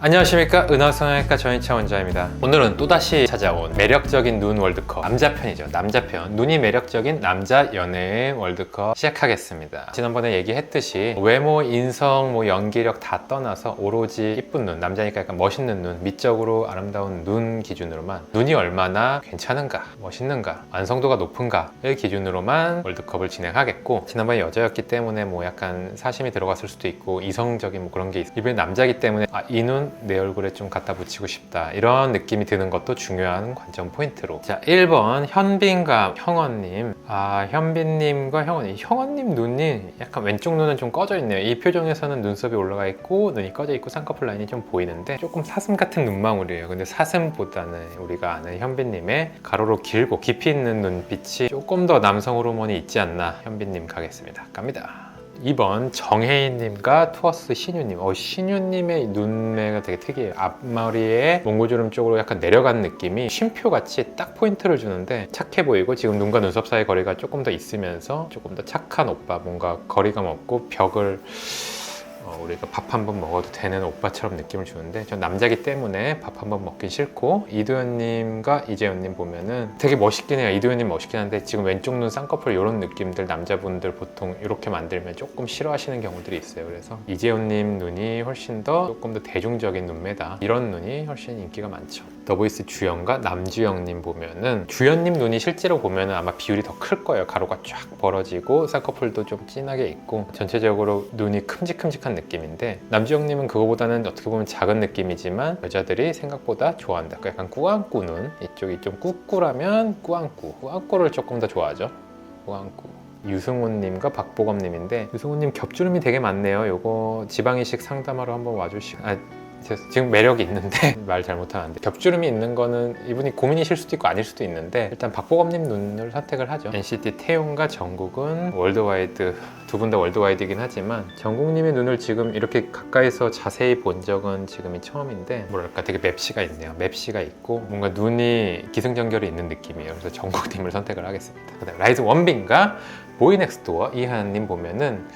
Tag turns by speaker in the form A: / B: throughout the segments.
A: 안녕하십니까. 은하성형외과 전희차 원장입니다. 오늘은 또다시 찾아온 매력적인 눈 월드컵 남자 편이죠. 남자 편. 눈이 매력적인 남자 연예인 월드컵 시작하겠습니다. 지난번에 얘기했듯이 외모, 인성, 뭐 연기력 다 떠나서 오로지 이쁜 눈 남자니까 약간 멋있는 눈 미적으로 아름다운 눈 기준으로만 눈이 얼마나 괜찮은가 멋있는가 완성도가 높은가를 기준으로만 월드컵을 진행하겠고 지난번에 여자였기 때문에 뭐 약간 사심이 들어갔을 수도 있고 이성적인 뭐 그런 게 있어 이번에 남자이기 때문에 아, 이눈 내 얼굴에 좀 갖다 붙이고 싶다. 이런 느낌이 드는 것도 중요한 관점 포인트로. 자 1번 현빈과 형원님. 아 현빈님과 형원님 형원님 눈이 약간 왼쪽 눈은 좀 꺼져 있네요. 이 표정에서는 눈썹이 올라가 있고 눈이 꺼져 있고 쌍꺼풀 라인이 좀 보이는데 조금 사슴 같은 눈망울이에요. 근데 사슴보다는 우리가 아는 현빈님의 가로로 길고 깊이 있는 눈빛이 조금 더 남성 호르몬이 있지 않나. 현빈님 가겠습니다. 갑니다 2번 정혜인님과 투어스 신유님. 어, 신유님의 눈매가 되게 특이해요. 앞머리에 몽고주름 쪽으로 약간 내려간 느낌이 쉼표같이 딱 포인트를 주는데 착해 보이고 지금 눈과 눈썹 사이 거리가 조금 더 있으면서 조금 더 착한 오빠, 뭔가 거리감 없고 벽을 어, 우리가 밥 한 번 먹어도 되는 오빠처럼 느낌을 주는데 전 남자기 때문에 밥 한 번 먹긴 싫고 이도현님과 이재현님 보면은 되게 멋있긴 해요. 이도현님 멋있긴 한데 지금 왼쪽 눈 쌍꺼풀 이런 느낌들 남자분들 보통 이렇게 만들면 조금 싫어하시는 경우들이 있어요. 그래서 이재현님 눈이 훨씬 더 조금 더 대중적인 눈매다. 이런 눈이 훨씬 인기가 많죠 더보이스 주연과 남주영님 보면은 주연님 눈이 실제로 보면은 아마 비율이 더 클 거예요. 가로가 쫙 벌어지고 쌍꺼풀도 좀 진하게 있고 전체적으로 눈이 큼직큼직한 느낌인데 남주영님은 그거보다는 어떻게 보면 작은 느낌이지만 여자들이 생각보다 좋아한다. 그 약간 꾸안꾸 눈 이쪽이 좀 꾸꾸라면 꾸안꾸 꾸안꾸를 조금 더 좋아하죠. 꾸안꾸. 유승훈님과 박보검님인데 유승훈님 겹주름이 되게 많네요. 요거 지방이식 상담하러 한번 와주시고 아, 제- 지금 매력이 있는데 말 잘못하는데. 겹주름이 있는 거는 이분이 고민이실 수도 있고 아닐 수도 있는데 일단 박보검님 눈을 선택을 하죠. NCT 태용과 정국은 월드와이드 두 분 다 월드와이드이긴 하지만 정국님의 눈을 지금 이렇게 가까이서 자세히 본 적은 지금이 처음인데 뭐랄까 되게 맵시가 있네요. 맵시가 있고 뭔가 눈이 기승전결이 있는 느낌이에요. 그래서 정국님을 선택을 하겠습니다. 그다음 라이즈 원빈과 보이넥스도어 이하님 보면은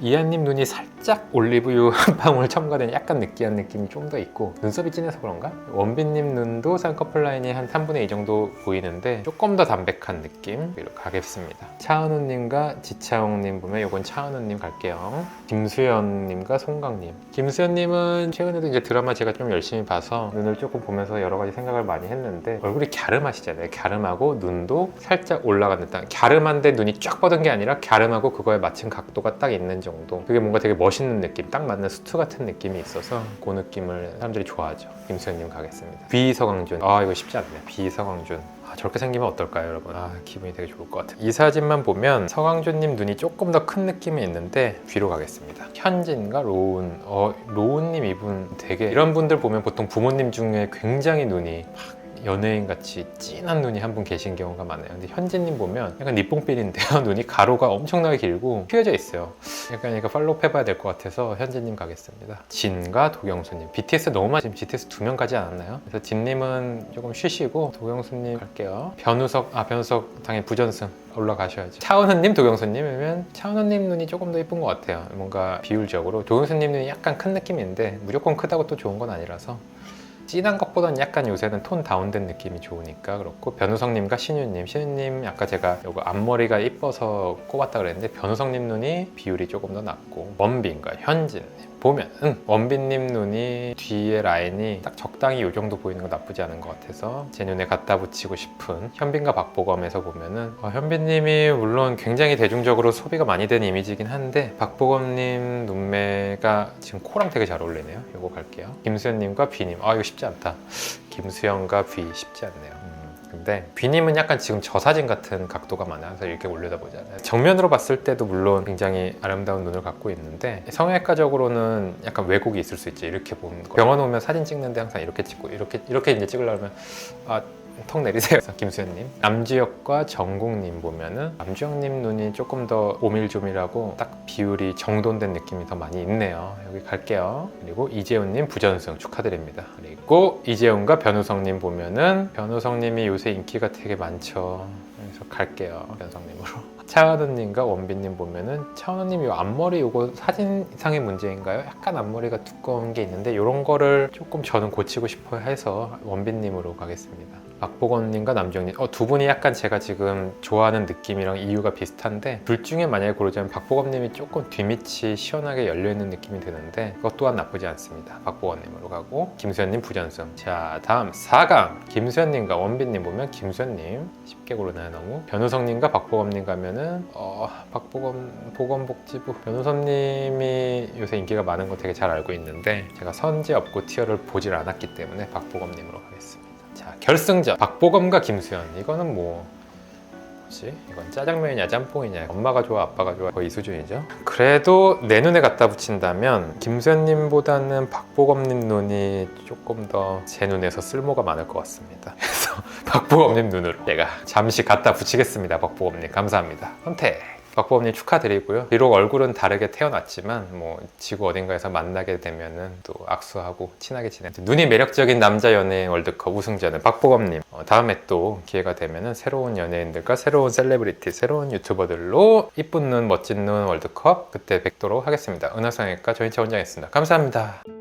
A: 이하님 눈이 살짝 올리브유 한 방울 첨가된 약간 느끼한 느낌이 좀 더 있고 눈썹이 진해서 그런가? 원빈님 눈도 쌍꺼풀 라인이 한 3분의 2 정도 보이는데 조금 더 담백한 느낌으로 가겠습니다. 차은우님과 지차홍님 보면 이건 차은우님 갈게요. 김수현님과 송강님. 김수현님은 최근에도 이제 드라마 제가 좀 열심히 봐서 눈을 조금 보면서 여러 가지 생각을 많이 했는데 얼굴이 갸름하시잖아요. 갸름하고 눈도 살짝 올라간 듯한 갸름한데 눈이 쫙 뻗은 게 아니라 갸름하고 그거에 맞춘 각도가 딱 있는 정도. 그게 뭔가 되게 멋있는 느낌, 딱 맞는 수트 같은 느낌이 있어서 그 느낌을 사람들이 좋아하죠. 김수현님 가겠습니다. 비서광준. 아 이거 쉽지 않네. 비서광준. 아, 저렇게 생기면 어떨까요, 여러분? 아, 기분이 되게 좋을 것 같아요. 이 사진만 보면 서광준님 눈이 조금 더 큰 느낌이 있는데 뒤로 가겠습니다. 현진과 로운. 어, 로운님 이분 되게 이런 분들 보면 보통 부모님 중에 굉장히 눈이 막 연예인 같이 진한 눈이 한 분 계신 경우가 많아요. 근데 현진님 보면 약간 니뽕필인데요. 눈이 가로가 엄청나게 길고 휘어져 있어요. 약간 이거 팔로우 해봐야 될 것 같아서 현진님 가겠습니다. 진과 도경수님. BTS 너무 많이 지금 BTS 두 명 가지 않았나요? 그래서 진님은 조금 쉬시고 도경수님 갈게요. 변우석 아 변우석 당연히 부전승 올라가셔야죠. 차은우님, 도경수님이면 차은우님 눈이 조금 더 예쁜 것 같아요. 뭔가 비율적으로 도경수님 눈이 약간 큰 느낌인데 무조건 크다고 또 좋은 건 아니라서 진한 것보다는 약간 요새는 톤 다운된 느낌이 좋으니까 그렇고 변우성님과 신유님. 신유님 아까 제가 요거 앞머리가 이뻐서 꼽았다 그랬는데 변우성님 눈이 비율이 조금 더 낮고 원빈과 현진님 보면은 원빈님 눈이 뒤에 라인이 딱 적당히 요 정도 보이는 거 나쁘지 않은 것 같아서 제 눈에 갖다 붙이고 싶은 현빈과 박보검에서 보면은 어, 현빈님이 물론 굉장히 대중적으로 소비가 많이 된 이미지긴 한데 박보검님 눈매가 지금 코랑 되게 잘 어울리네요. 요거 갈게요. 김수현님과 비님. 아 이거 쉽지 않다. 김수현과 비 쉽지 않네요. 음, 근데 비님은 약간 지금 저 사진 같은 각도가 많아서 이렇게 올려다 보잖아요. 정면으로 봤을 때도 물론 굉장히 아름다운 눈을 갖고 있는데 성형외과적으로는 약간 왜곡이 있을 수 있지. 이렇게 보는 거. 병원 오면 사진 찍는데 항상 이렇게 찍고 이렇게 이렇게 이제 찍으려면 아. 턱 내리세요. 김수현님. 남주혁과 정국님 보면은 남주혁님 눈이 조금 더 오밀조밀하고 딱 비율이 정돈된 느낌이 더 많이 있네요. 여기 갈게요. 그리고 이재훈님 부전승 축하드립니다. 그리고 이재훈과 변우성님 보면은 변우성님이 요새 인기가 되게 많죠. 그래서 갈게요. 변우성님으로. 차은우님과 원빈님 보면은 차은우님 이 앞머리 요거 사진상의 문제인가요? 약간 앞머리가 두꺼운 게 있는데 이런 거를 조금 저는 고치고 싶어 해서 원빈님으로 가겠습니다. 박보건님과 남정님 어, 두 분이 약간 제가 지금 좋아하는 느낌이랑 이유가 비슷한데 둘 중에 만약에 고르자면 박보건님이 조금 뒷밑이 시원하게 열려있는 느낌이 드는데 그것 또한 나쁘지 않습니다. 박보건님으로 가고 김수현님 부전승 자 다음 4강 김수현님과 원빈님 보면 김수현님 쉽게 고르나요 너무 변우성님과 박보검님 가면은 어, 박보검 보건복지부 변우성님이 요새 인기가 많은 거 되게 잘 알고 있는데 제가 선제 없고 티어를 보질 않았기 때문에 박보검님으로 가겠습니다. 자 결승전. 박보검과 김수현. 이거는 뭐 뭐지? 이건 짜장면이냐 짬뽕이냐. 엄마가 좋아 아빠가 좋아. 거의 이 수준이죠. 그래도 내 눈에 갖다 붙인다면 김수현님보다는 박보검님 눈이 조금 더 제 눈에서 쓸모가 많을 것 같습니다 박보검님 눈으로 제가 잠시 갖다 붙이겠습니다 박보검님 감사합니다 선택 박보검님 축하드리고요. 비록 얼굴은 다르게 태어났지만 뭐 지구 어딘가에서 만나게 되면은 또 악수하고 친하게 지내는 눈이 매력적인 남자 연예인 월드컵 우승자는 박보검님. 어, 다음에 또 기회가 되면은 새로운 연예인들과 새로운 셀레브리티, 새로운 유튜버들로 이쁜 눈, 멋진 눈 월드컵 그때 뵙도록 하겠습니다. 은하성형외과 조인차 원장이었습니다. 감사합니다.